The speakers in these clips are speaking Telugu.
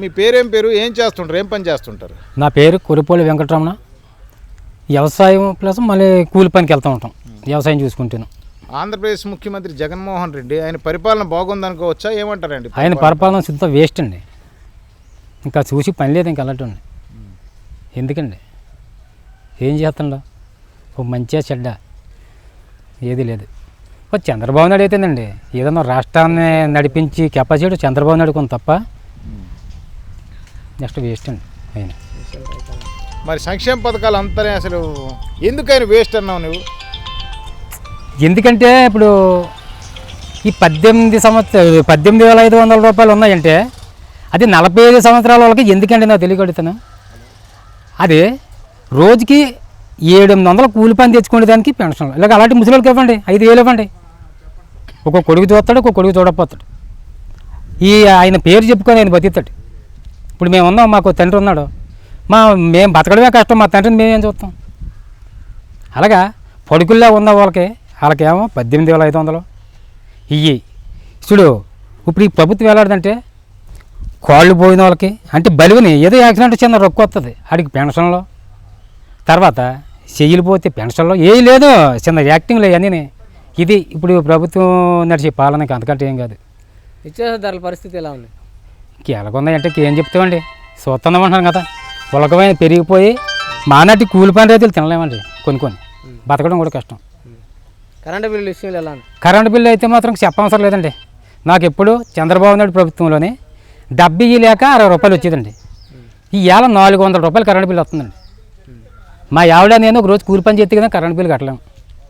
మీ పేరేం పేరు? ఏం చేస్తుంటారు? ఏం పని చేస్తుంటారు? నా పేరు కొరిపోలి వెంకటరమణ. వ్యవసాయం ప్లస్ మళ్ళీ కూలి పనికి వెళ్తూ ఉంటాం. వ్యవసాయం చూసుకుంటాను. ఆంధ్రప్రదేశ్ ముఖ్యమంత్రి జగన్మోహన్ రెడ్డి ఆయన పరిపాలన బాగుందనుకోవచ్చా ఏమంటారండి ఆయన పరిపాలన సిద్ధం వేస్ట్ అండి. ఇంకా చూసి పని లేదు ఇంకా అలాంటి ఎందుకండి? ఏం చేస్తుండో? ఒక మంచిగా చెడ్డ. ఏది లేదు. ఓ చంద్రబాబు నాయుడు అయితేనండి ఏదన్నా రాష్ట్రాన్ని నడిపించి కెపాసిటీ చంద్రబాబు నాయుడు కొంత తప్ప నెక్స్ట్ వేస్ట్ అండి ఆయన మరి సంక్షేమ పథకాలు అంతా అసలు ఎందుకని వేస్ట్ అన్నావు నువ్వు? ఎందుకంటే ఇప్పుడు ఈ పద్దెనిమిది సంవత్సరాలు పద్దెనిమిది వేల ఐదు వందల రూపాయలు ఉన్నాయంటే అది నలభై ఐదు సంవత్సరాల వాళ్ళకి ఎందుకండి నాకు తెలియగలుగుతాను అది రోజుకి ఏడు ఎనిమిది వందల కూలి పని తెచ్చుకునే దానికి పెన్షన్. ఇలాగ అలాంటి ముసలికి ఇవ్వండి ఐదు వేలు ఇవ్వండి. ఒక కొడుకు చూస్తాడు ఒక కొడుకు చూడకపోతాడు. ఈ ఆయన పేరు చెప్పుకొని ఆయన బతుకుతాడు. ఇప్పుడు మేము ఉన్నాం మాకు తండ్రి ఉన్నాడు. మా మేము బతకడమే కష్టం మా తండ్రిని మేమేం చూస్తాం? అలాగా పడుకుల్లో ఉన్న వాళ్ళకి వాళ్ళకేమో పద్దెనిమిది వేల ఐదు వందలు. ఇయ్యి. చూడు ఇప్పుడు ఈ ప్రభుత్వం ఎలాంటిదంటే కాళ్ళు పోయిన వాళ్ళకి అంటే బలివని ఏదో యాక్సిడెంట్ చిన్న రొక్కు వస్తుంది ఆడికి పెన్షన్లో. తర్వాత చెయ్యిలు పోతే పెన్షన్లో ఏ లేదు చిన్న యాక్టింగ్లో అన్నీ ఇది ఇప్పుడు ప్రభుత్వం నడిచే పాలనకి అంతకంటే ఏం కాదు. నిత్యావసర ధరల పరిస్థితి ఎలా ఉంది? కీలకుందంటే ఏం చెప్తామండి? చూస్తున్నాం అంటున్నాం కదా. పులకమైన పెరిగిపోయి మానటి కూలి పని రైతులు తినలేమండి. కొన్ని కొన్ని. బతకడం కూడా కష్టం. కరెంటు బిల్లుల విషయంలో ఎలా కరెంటు బిల్లు అయితే మాత్రం చెప్పవసరం లేదండి. నాకు ఎప్పుడు చంద్రబాబు నాయుడు ప్రభుత్వంలోనే డెబ్బై లేక అరవై రూపాయలు వచ్చేదండి. ఈ ఏళ్ళ నాలుగు వందల రూపాయలు కరెంటు బిల్లు వస్తుందండి. మా ఆవిడ నేను ఒక రోజు కూలి పని చేస్తే కదా కరెంటు బిల్లు కట్టలేము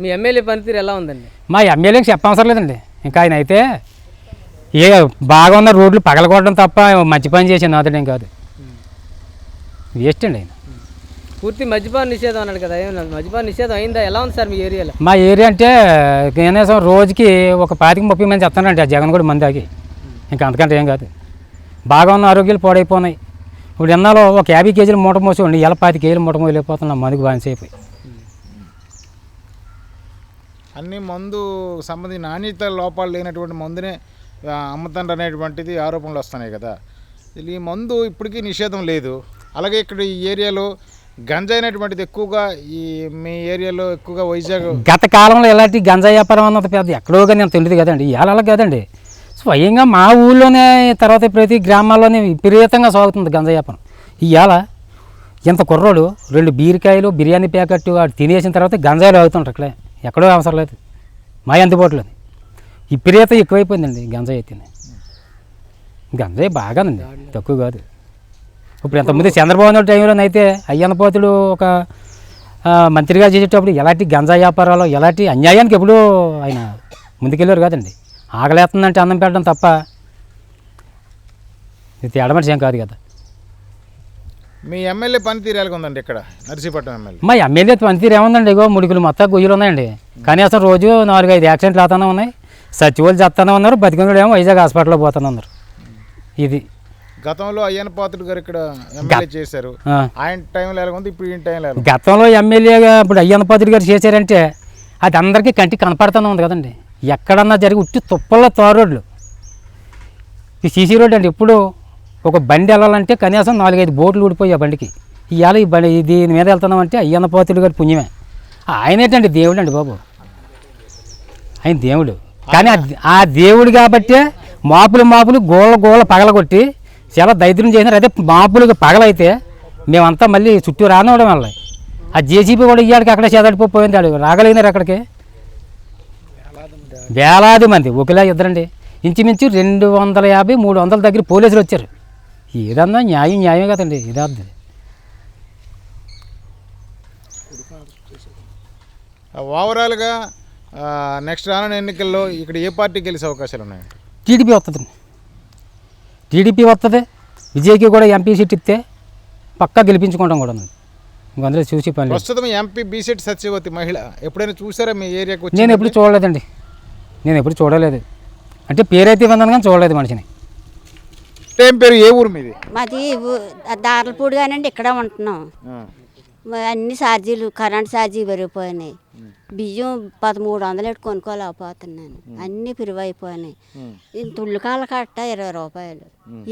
మీ ఎమ్మెల్యే పనితీరు ఎలా ఉందండి? మా ఎమ్మెల్యేకి చెప్పవసరం లేదండి. ఇంకా ఆయన అయితే ఏ బాగా ఉన్న రోడ్లు పగలగొట్టడం తప్ప మంచి పని చేసిన అతడేం కాదు. వేస్ట్ అండి ఆయన. పూర్తి మద్యపాన నిషేధం అన్నాడు కదా ఏమన్నా మద్యపాన నిషేధం అయిందా? ఎలా ఉంది సార్ మీ ఏరియాలో? మా ఏరియా అంటే కనీసం రోజుకి ఒక పాతిక ముప్పై మంది చెప్తానండి ఆ జగన్ కూడా మందాకి ఇంకా అంతకంటే ఏం కాదు. బాగా ఉన్న ఆరోగ్యాలు పాడైపోయినాయి ఇప్పుడు ఎన్నాలో ఒక యాభై కేజీలు మూట మోసేవాడిని ఇలా పాతి కేజీలు మూట మోయలేకపోతున్నా మందుకు బానిసైపోయి అన్ని మందు సంబంధించి నాణ్యత లోపాలు లేనటువంటి మందునే ఆ, అనేటువంటిది ఆరోపణలు వస్తున్నాయి కదా. ఈ మందు ఇప్పటికీ నిషేధం లేదు. అలాగే ఇక్కడ ఈ ఏరియాలో గంజాయి అనేటువంటిది ఎక్కువగా ఈ మీ ఏరియాలో ఎక్కువగా వైజాగ్ గత కాలంలో ఎలాంటి గంజా వ్యాపారం అన్నది పెద్ద ఎక్కడో కానీ నేను తెలియదు కదండి. ఇవాళ కదండి. స్వయంగా మా ఊళ్ళోనే తర్వాత ప్రతి గ్రామాల్లోనే విపరీతంగా సాగుతుంది గంజా వ్యాపారం. ఇవాళ ఇంత కుర్రోడు రెండు బీరకాయలు బిర్యానీ ప్యాకెట్ వాడు తినేసిన తర్వాత గంజాయిలు అవుతుంటారు అక్కడే. ఎక్కడో అవసరం లేదు. మా అందుబాటులో విపరీత ఎక్కువైపోయిందండి గంజాయి అయితే గంజాయి బాగానండి తక్కువ కాదు. ఇప్పుడు ఎంతమంది చంద్రబాబు నాయుడు టైంలోనైతే అయ్యన్నపోతుడు ఒక మంత్రిగా చేసేటప్పుడు ఎలాంటి గంజా వ్యాపారాలు ఎలాంటి అన్యాయానికి ఎప్పుడూ ఆయన ముందుకెళ్ళారు కాదండి. ఆకలేస్తుందంటే అన్నం పెట్టడం తప్ప ఇది తేడా మనిషి ఏం కాదు కదా. మీ ఎమ్మెల్యే పనితీరు ఎలాగ ఉందండి ఇక్కడ? నర్సీపట్నం ఎమ్మెల్యే. మా ఎమ్మెల్యే పనితీరు ఏముందండి? ఇగో ముడుకులు మొత్తం గొయ్యలు ఉన్నాయండి. కనీసం రోజు నాలుగు ఐదు యాక్సిడెంట్లు అవుతానే ఉన్నాయి. సచివాలు చేస్తానే ఉన్నారు. బతికిన ఏమో వైజాగ్ హాస్పిటల్లో పోతానే ఉన్నారు. ఇది. గతంలో అయ్యన్న పాత్రుడు గారు ఇక్కడ ఎమ్మెల్యే చేశారు. ఆయన టైంలో ఎలా ఉంది? ఇప్పుడు ఈయన టైంలో? గతంలో ఎమ్మెల్యేగా ఇప్పుడు అయ్యన్నపాత్రి గారు చేశారంటే అది అందరికీ కంటికి కనపడుతూనే ఉంది కదండి. ఎక్కడన్నా జరిగి ఉట్టి తుప్పల్లో తారు రోడ్లు ఈ సీసీ రోడ్ అండి ఇప్పుడు ఒక బండి వెళ్ళాలంటే కనీసం నాలుగైదు బోట్లు ఊడిపోయి ఆ బండికి. ఇవాళ ఈ బండి దీని మీద వెళ్తున్నామంటే అయ్యన్న అయ్యన్నపాత్రుడు గారి పుణ్యమే. ఆయన దేవుడు అండి బాబు. ఆయన దేవుడు. కానీ ఆ- దేవుడు కాబట్టే మాపులు మాపులు గోళ్ళ గోళ్ళ పగలగొట్టి చాలా దైద్యం చేసినారు. అదే మాపులు పగలైతే మేమంతా మళ్ళీ చుట్టూ రానివ్వడం వల్ల. ఆ జేసీబీ కూడా ఇయ్యాడికి అక్కడ చేదడిపోయింది ఆడు రాగలిగినారు అక్కడికి. వేలాది మంది ఒకలా ఇద్దరండి. ఇంచుమించు రెండు వందల యాభై మూడు వందల దగ్గర పోలీసులు వచ్చారు. ఏదన్నా న్యాయం న్యాయం కదండి ఇదాది ఓవరాల్గా నెక్స్ట్ రానున్న ఎన్నికల్లో ఇక్కడ ఏ పార్టీ గెలిచే అవకాశాలు ఉన్నాయి? టీడీపీ వస్తుంది టీడీపీ వస్తుంది విజయ్కి కూడా ఎంపీ సీట్ ఇస్తే పక్కా గెలిపించుకుంటాం కూడా ఇంక అందులో చూసి పని ప్రస్తుతం ఎంపీ బీసెట్ సత్యవతి మహిళ ఎప్పుడైనా చూసారా మీ ఏరియాకి వచ్చి నేను ఎప్పుడు చూడలేదండి. నేను ఎప్పుడు చూడలేదు. అంటే పేరైతే ఇవ్వను కానీ చూడలేదు మనిషిని. ఏం పేరు? ఏ ఊరు మీది? మాది దార్లపూడి కానండి ఇక్కడ ఉంటున్నాం. అన్ని ఛార్జీలు కరెంట్ ఛార్జీ పెరిగిపోయినాయి. బియ్యం పదమూడు వందలు ఎట్టు కొనుక్కోలేకపోతున్నాను. అన్నీ పెరిగిపోయినాయి. ఇంత ఉల్లికాయల కట్ట ఇరవై రూపాయలు.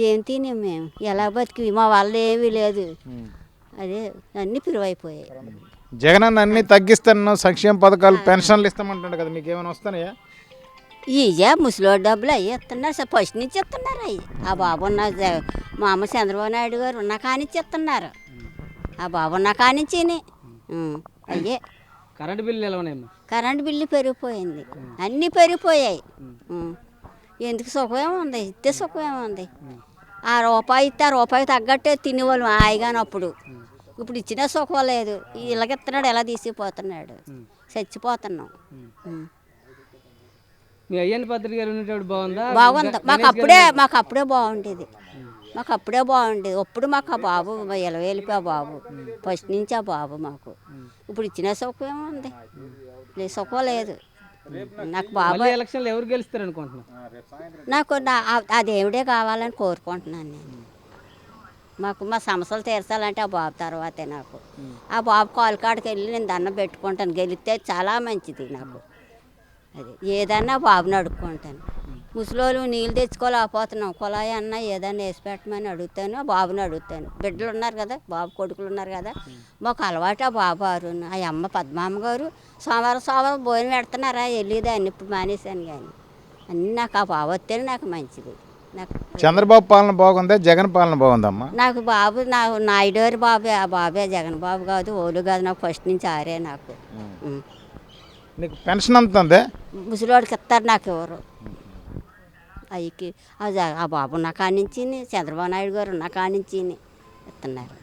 ఏం తినాం మేము? ఎలా బతికి? మా వల్ల ఏమీ లేదు. అదే అన్నీ పెరిగిపోయాయి. జగన్ అన్న అన్ని తగ్గిస్తాను సంక్షేమ పథకాలు పెన్షన్లు ఇస్తామంటుండే కదా మీకు ఏమైనా వస్తున్నాయా? ఇయ్యా ముసలోడు డబ్బులు అయ్యి ఇస్తున్నారు సార్ ఫస్ట్ నుంచి ఇస్తున్నారు అయ్యి. ఆ బాబు ఉన్న మా అమ్మ చంద్రబాబు నాయుడు గారు ఉన్న కానించి ఇస్తున్నారు ఆ బాబు ఉన్న కానించి అయ్యే. కరెంట్ బిల్లు ఉన్నాయమ్మా కరెంట్ బిల్లు పెరిగిపోయింది. అన్నీ పెరిగిపోయాయి. ఎందుకు సుఖమే ఉంది? ఇస్తే సుఖమే ఉంది. ఆ రూపాయి ఇస్తే ఆ రూపాయి తగ్గట్టే తినేవాళ్ళం హాయిగాని అప్పుడు ఇప్పుడు ఇచ్చిన సుఖం లేదు. ఇలాగిస్తున్నాడు ఎలా తీసిపోతున్నాడు? చచ్చిపోతున్నాం. మీ అయ్యన్న పత్రిక గారు ఉండేటప్పుడు బాగుందా? బాగుంది. మాకు అప్పుడే మాకు అప్పుడే బాగుండేది. మాకు అప్పుడే బాగుండేది. అప్పుడు మాకు ఆ బాబు ఇలా వెళ్ళిపోయి ఆ బాబు. ఫస్ట్ నుంచి ఆ బాబు మాకు. ఇప్పుడు ఇచ్చిన సుఖం ఏముంది లేదు సుఖం లేదు. నాకు బాబు ఎలక్షన్లు ఎవరు గెలుస్తారు అనుకుంటున్నా నాకు నా ఆ- దేవుడే కావాలని కోరుకుంటున్నాను నేను. మాకు మా సమస్యలు తీర్చాలంటే ఆ బాబు తర్వాతే నాకు. ఆ బాబు కాలు కాడికి వెళ్ళి నేను దండం పెట్టుకుంటాను. గెలిస్తే చాలా మంచిది నాకు. అది. ఏదన్నా బాబుని అడుక్కుంటాను. ముసలోళ్ళు నీళ్ళు తెచ్చుకోలేకపోతున్నాం కుళాయి అన్న ఏదన్నా వేసి పెట్టమని అడుగుతాను ఆ బాబుని అడుగుతాను. బిడ్డలు ఉన్నారు కదా బాబు కొడుకులు ఉన్నారు కదా మాకు అలవాటు ఆ బాబు అరుణ్ ఆ అమ్మ పద్మామ్మ గారు సోమవారం సోమవారం భోజనం పెడుతున్నారా? వెళ్ళేదాన్ని ఇప్పుడు మానేశాను కానీ. అన్నీ నాకు ఆ బాబు వస్తేనే నాకు మంచిది. నాకు చంద్రబాబు పాలన బాగుందా? జగన్ పాలన బాగుందమ్మా. నాకు బాబు నా నాయుడు గారి బాబే ఆ బాబే జగన్ బాబు కాదు ఓలు కాదు. నాకు ఫస్ట్ నుంచి ఆరే నాకు. నీకు పెన్షన్ అంత ఉంది? ముసలివాడికి ఇస్తారు నాకు ఎవరు. అయ్యకి ఆ ఆ బాబు ఉన్న కానించి చంద్రబాబు నాయుడు గారు ఉన్న కానించి ఇస్తున్నారు